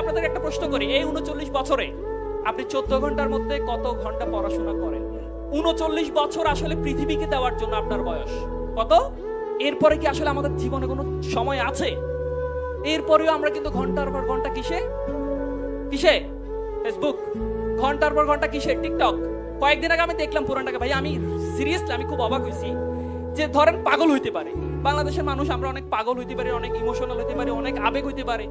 আপনাদের একটা প্রশ্ন করি, এই উনচল্লিশ বছরে আপনি চোদ্দ ঘণ্টার মধ্যে কত ঘণ্টা পড়াশোনা করেন? উনচল্লিশ বছর আসলে পৃথিবীকে দেওয়ার জন্য আপনার বয়স। কত? এরপরে কি আসলে আমাদের জীবনে কোনো সময় আছে? এরপরেও আমরা কিন্তু ঘণ্টার পর ঘণ্টা কিসে? কিসে? ফেসবুক ঘণ্টার পর ঘণ্টা কিসে? টিকটক কয়েকদিন আগে আমি দেখলাম পুরানটাকে। ভাই, আমি সিরিয়াসলি আমি খুব অবাক হয়েছি যে ধরেন পাগল হইতে পারে। বাংলাদেশের মানুষ আমরা অনেক পাগল হইতে পারি, অনেক ইমোশনাল হইতে পারি, অনেক আবেগ হইতে পারে।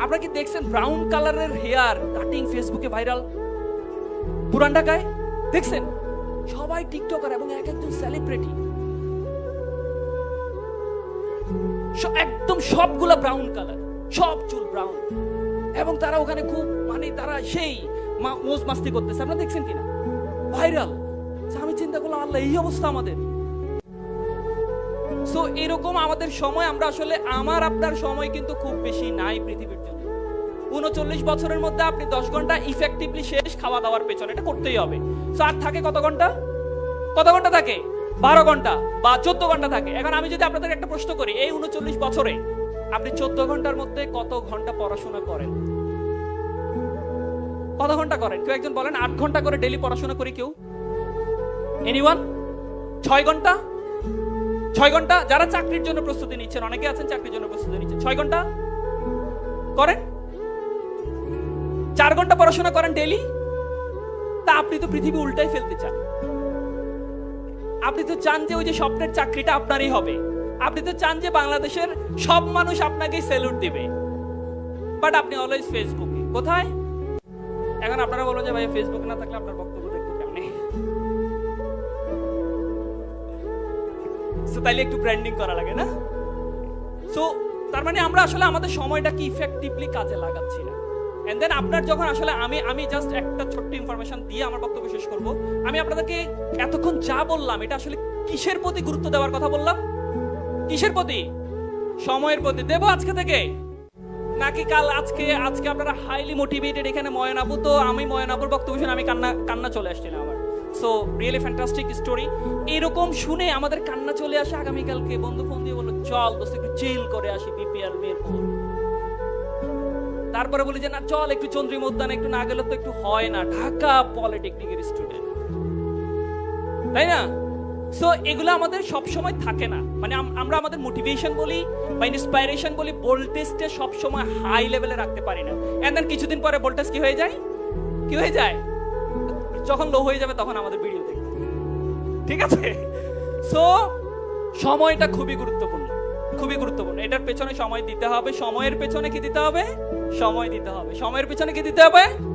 আপনারা কি দেখছেন ব্রাউন কালারের হেয়ার কাটিং ফেসবুকে ভাইরাল পুরান ঢাকায় দেখছেন? সবাই টিকটকার এবং এক একজন সেলিব্রিটি একদম সবগুলা ব্রাউন কালার সব চুল ব্রাউন এবং তারা ওখানে খুব মানে তারা সেই মা- মোজ মাস্তি করতেছে। আপনারা দেখছেন কিনা? ভাইরাল আমি চিন্তা করলাম, আল্লাহ, এই অবস্থা আমাদের। সো এরকম আমাদের সময়, আমরা আসলে আমার, আপনার সময় কিন্তু খুব বেশি নাই পৃথিবীর জন্য। উনচল্লিশ বছরের মধ্যে আপনি দশ ঘণ্টা ইফেক্টিভলি শেষ খাওয়া দাওয়ার পেছনে এটা করতেই হবে। সো আর থাকে কত ঘণ্টা? কত ঘণ্টা থাকে? বারো ঘণ্টা বা চোদ্দ ঘণ্টা থাকে। এখন আমি যদি আপনাদের একটা প্রশ্ন করি, এই উনচল্লিশ বছরে আপনি চোদ্দ ঘণ্টার মধ্যে কত ঘণ্টা পড়াশোনা করেন? কত ঘণ্টা করেন? কেউ একজন বলেন আট ঘণ্টা করে ডেলি পড়াশোনা করি কেউ? এনিওয়ান ছয় ঘণ্টা? ছয় ঘণ্টা? যারা চাকরির জন্য প্রস্তুতি নিচ্ছেন, অনেকে আছেন চাকরির জন্য প্রস্তুতি নিচ্ছেন। ছয় ঘণ্টা? করেন? চার ঘণ্টা পড়াশোনা করেন ডেলি তা আপনি তো পৃথিবী উল্টাই ফেলতে চান। আপনি তো চান যে ওই যে স্বপ্নের চাকরিটা আপনারই হবে। আপনি তো চান যে বাংলাদেশের সব মানুষ আপনাকেই স্যালুট দেবে। বাট আপনি অলওয়েজ ফেসবুকে কোথায়? এখন আপনারা বলুন যে ভাই ফেসবুক না থাকলে আপনার বক্তব্য দেখতে কেমনে? তাইলে একটু ব্র্যান্ডিং করা লাগে, না? সো তার মানে আমরা আসলে আমাদের সময়টাকে ইফেক্টিভলি কাজে লাগাচ্ছি না। এন্ড দেন আপনার যখন আসলে আমি আমি জাস্ট একটা ছোট্ট ইনফরমেশন দিয়ে আমার বক্তব্য শেষ করব, আমি আপনাদেরকে এতক্ষণ যা বললাম, এটা আসলে কিসের প্রতি গুরুত্ব দেওয়ার কথা বললাম? কিসের প্রতি? সময়ের প্রতি। দেবো আজকে থেকে। নাকি কাল আজকে আজকে আপনারা হাইলি মোটিভেটেড এখানে ময়ন আপু তো আমি ময়ন আপুর বক্তব্য শুনে আমি কান্না কান্না চলে আসছিল আমার সো রিয়েলি ফ্যান্টাস্টিক স্টোরি এরকম শুনে আমাদের কান্না চলে আসে আগামীকালকে। বন্ধু ফোন দিয়ে বলল, চল দোস্ত, একটু চিল করে আসি বিপিআর মিরপুর তারপরে বলি যে, না, চল একটু চন্দ্রিম উদ্যানে একটু না গেলে তো একটু হয় না। ঢাকা পলিটেকনিকের স্টুডেন্ট তাই না? সো এগুলো আমাদের সব সময় থাকে না। মানে আম- আমরা আমাদের মোটিভেশন বলি বা ইন্সপাইরেশন বলি ভোল্টেজটা সব সময় হাই লেভেলে রাখতে পারি না। এন্ড দেন কিছুদিন পরে ভোল্টেজ কি হয়ে যায়? কি হয়ে যায়? যখন লো হয়ে যাবে তখন আমাদের ভিডিও দেখবে ঠিক আছে? সো সময়টা খুবই গুরুত্বপূর্ণ। খুবই গুরুত্বপূর্ণ। এটার পেছনে সময় দিতে হবে। সময়ের পেছনে কি দিতে হবে? সময় দিতে হবে। সময়ের পেছনে কি দিতে হবে?